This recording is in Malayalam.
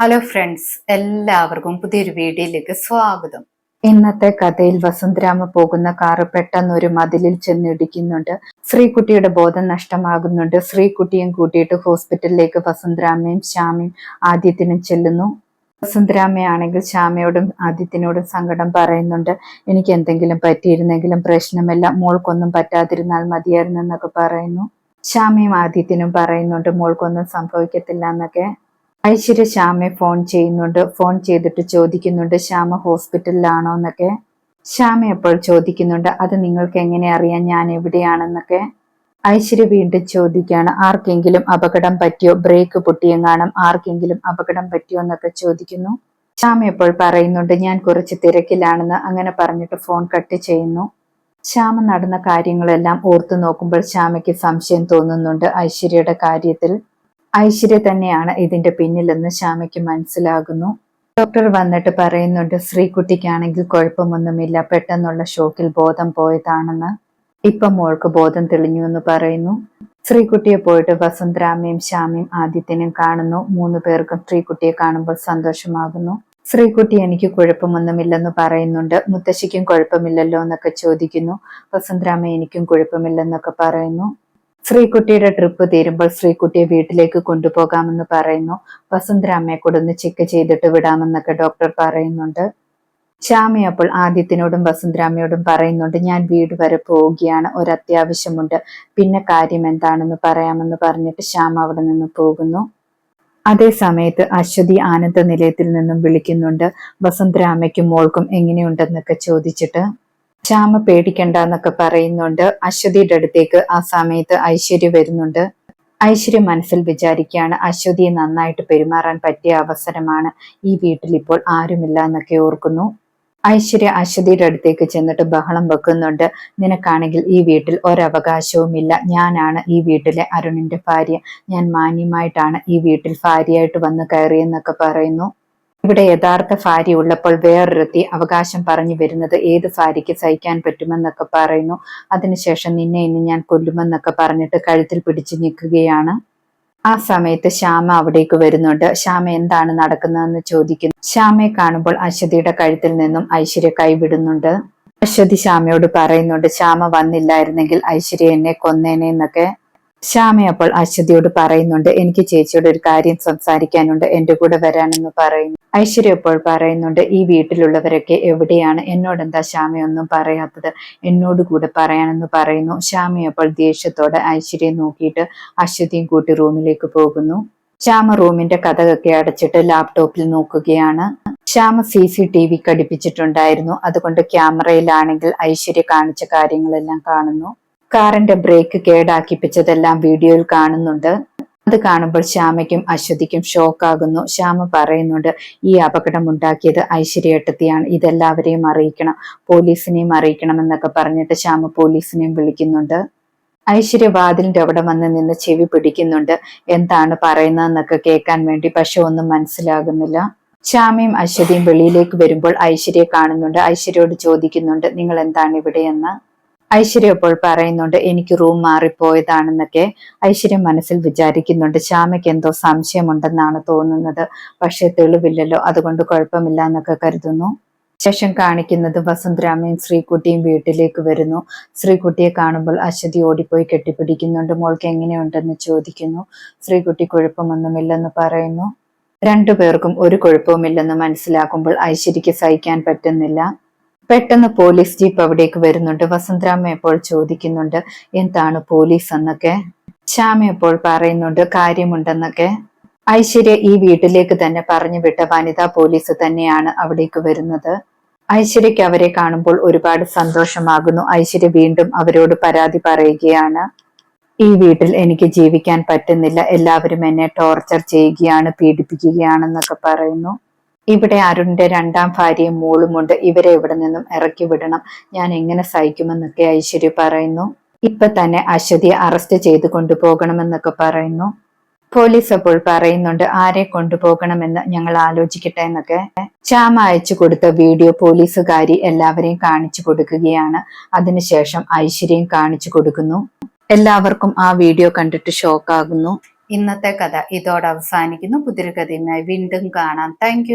ഹലോ ഫ്രണ്ട്സ് എല്ലാവർക്കും പുതിയൊരു വീഡിയോയിലേക്ക് സ്വാഗതം. ഇന്നത്തെ കഥയിൽ വസുന്ധരാമ പോകുന്ന കാറ് പെട്ടെന്ന് ഒരു മതിലിൽ ചെന്നിടിക്കുന്നുണ്ട് ശ്രീകുട്ടിയുടെ ബോധം നഷ്ടമാകുന്നുണ്ട്. ശ്രീകുട്ടിയും കൂട്ടിയിട്ട് ഹോസ്പിറ്റലിലേക്ക് വസുന്ധരാമയും ശ്യാമയും ആദ്യത്തിനും ചെല്ലുന്നു. വസുന്ധരാമയാണെങ്കിൽ ശ്യാമയോടും ആദിത്യനോടും സങ്കടം പറയുന്നുണ്ട്. എനിക്ക് എന്തെങ്കിലും പറ്റിയിരുന്നെങ്കിലും പ്രശ്നമില്ല. മോൾക്കൊന്നും പറ്റാതിരുന്നാൽ മതിയായിരുന്നു എന്നൊക്കെ പറയുന്നു. ശ്യാമയും ആദിത്യനും പറയുന്നുണ്ട് മോൾക്കൊന്നും സംഭവിക്കത്തില്ല എന്നൊക്കെ. ഐശ്വര്യ ശ്യാമയെ ഫോൺ ചെയ്യുന്നുണ്ട്. ഫോൺ ചെയ്തിട്ട് ചോദിക്കുന്നുണ്ട് ശ്യാമ ഹോസ്പിറ്റലിലാണോ? എന്നൊക്കെ. ശ്യാമ എപ്പോൾ ചോദിക്കുന്നുണ്ട് അത് നിങ്ങൾക്ക് എങ്ങനെ അറിയാം? ഞാൻ എവിടെയാണെന്നൊക്കെ. ഐശ്വര്യ വീണ്ടും ചോദിക്കുകയാണ് ആർക്കെങ്കിലും അപകടം പറ്റിയോ? ബ്രേക്ക് പൊട്ടിയെങ്ങാണം? ആർക്കെങ്കിലും അപകടം പറ്റിയോ? എന്നൊക്കെ ചോദിക്കുന്നു. ശ്യാമ പറയുന്നുണ്ട് ഞാൻ കുറച്ച് തിരക്കിലാണെന്ന് അങ്ങനെ പറഞ്ഞിട്ട് ഫോൺ കട്ട് ചെയ്യുന്നു. ശ്യാമ നടന്ന കാര്യങ്ങളെല്ലാം ഓർത്തു നോക്കുമ്പോൾ ശ്യാമയ്ക്ക് സംശയം തോന്നുന്നുണ്ട് ഐശ്വര്യയുടെ കാര്യത്തിൽ. ഐശ്വര്യ തന്നെയാണ് ഇതിന്റെ പിന്നിലെന്ന് ശ്യാമയ്ക്ക് മനസ്സിലാകുന്നു. ഡോക്ടർ വന്നിട്ട് പറയുന്നുണ്ട് ശ്രീകുട്ടിക്കാണെങ്കിൽ കുഴപ്പമൊന്നുമില്ല പെട്ടെന്നുള്ള ഷോക്കിൽ ബോധം പോയതാണെന്ന്. ഇപ്പൊ മോൾക്ക് ബോധം തെളിഞ്ഞു എന്ന് പറയുന്നു. ശ്രീകുട്ടിയെ പോയിട്ട് വസന്തരാമയും ശ്യാമയും ആദിത്യനും കാണുന്നു. മൂന്ന് പേർക്കും ശ്രീകുട്ടിയെ കാണുമ്പോൾ സന്തോഷമാകുന്നു. ശ്രീകുട്ടി എനിക്ക് കുഴപ്പമൊന്നുമില്ലെന്ന് പറയുന്നുണ്ട്. മുത്തശ്ശിക്കും കുഴപ്പമില്ലല്ലോ എന്നൊക്കെ ചോദിക്കുന്നു. വസന്തരാമ എനിക്കും കുഴപ്പമില്ലെന്നൊക്കെ പറയുന്നു. ശ്രീകുട്ടിയുടെ ട്രിപ്പ് തീരുമ്പോൾ ശ്രീകുട്ടിയെ വീട്ടിലേക്ക് കൊണ്ടുപോകാമെന്ന് പറയുന്നു. വസുന്ധരാമ്മയെ കൊടുന്ന് ചെക്ക് ചെയ്തിട്ട് വിടാമെന്നൊക്കെ ഡോക്ടർ പറയുന്നുണ്ട്. ശ്യാമി അപ്പോൾ ആദിത്യനോടും വസുന്ധരാമയോടും പറയുന്നുണ്ട് ഞാൻ വീട് വരെ പോവുകയാണ് ഒരു അത്യാവശ്യമുണ്ട് പിന്നെ കാര്യം എന്താണെന്ന് പറയാമെന്ന് പറഞ്ഞിട്ട് ശ്യാമ അവിടെ നിന്ന് പോകുന്നു. അതേ സമയത്ത് അശ്വതി ആനന്ദ നിലയത്തിൽ നിന്നും വിളിക്കുന്നുണ്ട്. വസുന്ധരാമയ്ക്കും മോൾക്കും എങ്ങനെയുണ്ടെന്നൊക്കെ ചോദിച്ചിട്ട്. ശ്യാമ പേടിക്കണ്ട എന്നൊക്കെ പറയുന്നുണ്ട്. അശ്വതിയുടെ അടുത്തേക്ക് ആ സമയത്ത് ഐശ്വര്യ വരുന്നുണ്ട്. ഐശ്വര്യ മനസ്സിൽ വിചാരിക്കുകയാണ് അശ്വതിയെ നന്നായിട്ട് പെരുമാറാൻ പറ്റിയ അവസരമാണ് ഈ വീട്ടിൽ ഇപ്പോൾ ആരുമില്ല എന്നൊക്കെ ഓർക്കുന്നു. ഐശ്വര്യ അശ്വതിയുടെ അടുത്തേക്ക് ചെന്നിട്ട് ബഹളം വെക്കുന്നുണ്ട്. നിനക്കാണെങ്കിൽ ഈ വീട്ടിൽ ഒരവകാശവുമില്ല. ഞാനാണ് ഈ വീട്ടിലെ അരുണിന്റെ ഭാര്യ. ഞാൻ മാന്യമായിട്ടാണ് ഈ വീട്ടിൽ ഭാര്യയായിട്ട് വന്ന് കയറിയെന്നൊക്കെ പറയുന്നു. ഇവിടെ യഥാർത്ഥ ഭാര്യ ഉള്ളപ്പോൾ വേറൊരുത്തി അവകാശം പറഞ്ഞു വരുന്നത് ഏത് ഭാര്യയ്ക്ക് സഹിക്കാൻ പറ്റുമെന്നൊക്കെ പറയുന്നു. അതിനുശേഷം നിന്നെ ഇന്ന് ഞാൻ കൊല്ലുമെന്നൊക്കെ പറഞ്ഞിട്ട് കഴുത്തിൽ പിടിച്ചു നിൽക്കുകയാണ് ആ സമയത്ത് ശ്യാമ അവിടേക്ക് വരുന്നുണ്ട്. ശ്യാമ എന്താണ് നടക്കുന്നതെന്ന് ചോദിക്കുന്നു. ശ്യാമയെ കാണുമ്പോൾ അശ്വതിയുടെ കഴുത്തിൽ നിന്നും ഐശ്വര്യ കൈവിടുന്നുണ്ട്. അശ്വതി ശ്യാമയോട് പറയുന്നുണ്ട് ശ്യാമ വന്നില്ലായിരുന്നെങ്കിൽ ഐശ്വര്യ എന്നെ കൊന്നേനെ എന്നൊക്കെ. ശ്യാമ അപ്പോൾ അശ്വതിയോട് പറയുന്നുണ്ട് എനിക്ക് ചേച്ചിയോട് ഒരു കാര്യം സംസാരിക്കാനുണ്ട് എന്റെ കൂടെ വരാനെന്ന് പറയുന്നു. ഐശ്വര്യ അപ്പോൾ പറയുന്നുണ്ട് ഈ വീട്ടിലുള്ളവരൊക്കെ എവിടെയാണ്? എന്നോട് എന്താ ശ്യാമയൊന്നും പറയാത്തത്? എന്നോട് കൂടെ പറയാനെന്ന് പറയുന്നു. ശ്യാമ അപ്പോൾ ദേഷ്യത്തോടെ ഐശ്വര്യയെ നോക്കിയിട്ട് അശ്വതിയും കൂട്ടി റൂമിലേക്ക് പോകുന്നു. ശ്യാമ റൂമിന്റെ കഥകൊക്കെ അടച്ചിട്ട് ലാപ്ടോപ്പിൽ നോക്കുകയാണ്. Shyama C C T V ഘടിപ്പിച്ചിട്ടുണ്ടായിരുന്നു അതുകൊണ്ട് ക്യാമറയിലാണെങ്കിൽ ഐശ്വര്യ കാണിച്ച കാര്യങ്ങളെല്ലാം കാണുന്നു. കാറിന്റെ ബ്രേക്ക് കേടാക്കിപ്പിച്ചതെല്ലാം വീഡിയോയിൽ കാണുന്നുണ്ട്. അത് കാണുമ്പോൾ ശ്യാമയ്ക്കും അശ്വതിക്കും ഷോക്കാകുന്നു. ശ്യാമ പറയുന്നുണ്ട് ഈ അപകടം ഉണ്ടാക്കിയത് ഐശ്വര്യേട്ടത്തിയാണ്. ഇതെല്ലാവരെയും അറിയിക്കണം. പോലീസിനെയും അറിയിക്കണം എന്നൊക്കെ പറഞ്ഞിട്ട് ശ്യാമ പോലീസിനെയും വിളിക്കുന്നുണ്ട്. ഐശ്വര്യ വാതിലിന്റെ അവിടെ വന്ന് നിന്ന് ചെവി പിടിക്കുന്നുണ്ട്. എന്താണ് പറയുന്നതെന്നൊക്കെ കേൾക്കാൻ വേണ്ടി പക്ഷെ ഒന്നും മനസ്സിലാകുന്നില്ല. ശ്യാമയും അശ്വതിയും വെളിയിലേക്ക് വരുമ്പോൾ ഐശ്വര്യയെ കാണുന്നുണ്ട്. ഐശ്വര്യയോട് ചോദിക്കുന്നുണ്ട് നിങ്ങൾ എന്താണ് ഇവിടെയെന്ന്? ഐശ്വര്യ അപ്പോൾ പറയുന്നുണ്ട് എനിക്ക് റൂം മാറിപ്പോയതാണെന്നൊക്കെ ഐശ്വര്യ മനസ്സിൽ വിചാരിക്കുന്നുണ്ട്. ശ്യാമയ്ക്ക് എന്തോ സംശയമുണ്ടെന്നാണ് തോന്നുന്നത്. പക്ഷെ തെളിവില്ലല്ലോ അതുകൊണ്ട് കുഴപ്പമില്ല എന്നൊക്കെ കരുതുന്നു. ശേഷം കാണിക്കുന്നത് വസുന്ധരാമയും ശ്രീകുട്ടിയും വീട്ടിലേക്ക് വരുന്നു. ശ്രീകുട്ടിയെ കാണുമ്പോൾ അശ്വതി ഓടിപ്പോയി കെട്ടിപ്പിടിക്കുന്നുണ്ട്. മോൾക്ക് എങ്ങനെയുണ്ടെന്ന് ചോദിക്കുന്നു. ശ്രീകുട്ടി കുഴപ്പമൊന്നുമില്ലെന്ന് പറയുന്നു. രണ്ടുപേർക്കും ഒരു കുഴപ്പവുമില്ലെന്ന് മനസ്സിലാക്കുമ്പോൾ ഐശ്വര്യക്ക് സഹിക്കാൻ പറ്റുന്നില്ല. പെട്ടെന്ന് പോലീസ് ജീപ്പ് അവിടേക്ക് വരുന്നുണ്ട്. വസന്തരാമ എപ്പോൾ ചോദിക്കുന്നുണ്ട് എന്താണ് പോലീസ് എന്നൊക്കെ? ശ്യാമ എപ്പോൾ പറയുന്നുണ്ട് കാര്യമുണ്ടെന്നൊക്കെ. ഐശ്വര്യ ഈ വീട്ടിലേക്ക് തന്നെ പറഞ്ഞു വിട്ട വനിതാ പോലീസ് തന്നെയാണ് അവിടേക്ക് വരുന്നത്. ഐശ്വര്യയ്ക്ക് അവരെ കാണുമ്പോൾ ഒരുപാട് സന്തോഷമാകുന്നു. ഐശ്വര്യ വീണ്ടും അവരോട് പരാതി പറയുകയാണ് ഈ വീട്ടിൽ എനിക്ക് ജീവിക്കാൻ പറ്റുന്നില്ല. എല്ലാവരും എന്നെ ടോർച്ചർ ചെയ്യുകയാണ് പീഡിപ്പിക്കുകയാണെന്നൊക്കെ പറയുന്നു. ഇവിടെ അരുണിന്റെ രണ്ടാം ഭാര്യയും മോളുമുണ്ട് ഇവരെ ഇവിടെ നിന്നും ഇറക്കി വിടണം. ഞാൻ എങ്ങനെ സഹിക്കുമെന്നൊക്കെ ഐശ്വര്യ പറയുന്നു. ഇപ്പൊ തന്നെ അശ്വതിയെ അറസ്റ്റ് ചെയ്ത് കൊണ്ടുപോകണമെന്നൊക്കെ പറയുന്നു. പോലീസ് അപ്പോൾ പറയുന്നുണ്ട് ആരെ കൊണ്ടുപോകണമെന്ന് ഞങ്ങൾ ആലോചിക്കട്ടെ എന്നൊക്കെ. ചാമ അയച്ചു കൊടുത്ത വീഡിയോ പോലീസുകാരി എല്ലാവരെയും കാണിച്ചു കൊടുക്കുകയാണ്. അതിനുശേഷം ഐശ്വര്യം കാണിച്ചു കൊടുക്കുന്നു. എല്ലാവർക്കും ആ വീഡിയോ കണ്ടിട്ട് ഷോക്കാകുന്നു. ഇന്നത്തെ കഥ ഇതോടെ അവസാനിക്കുന്നു. കഥയുമായി വീണ്ടും കാണാം. താങ്ക്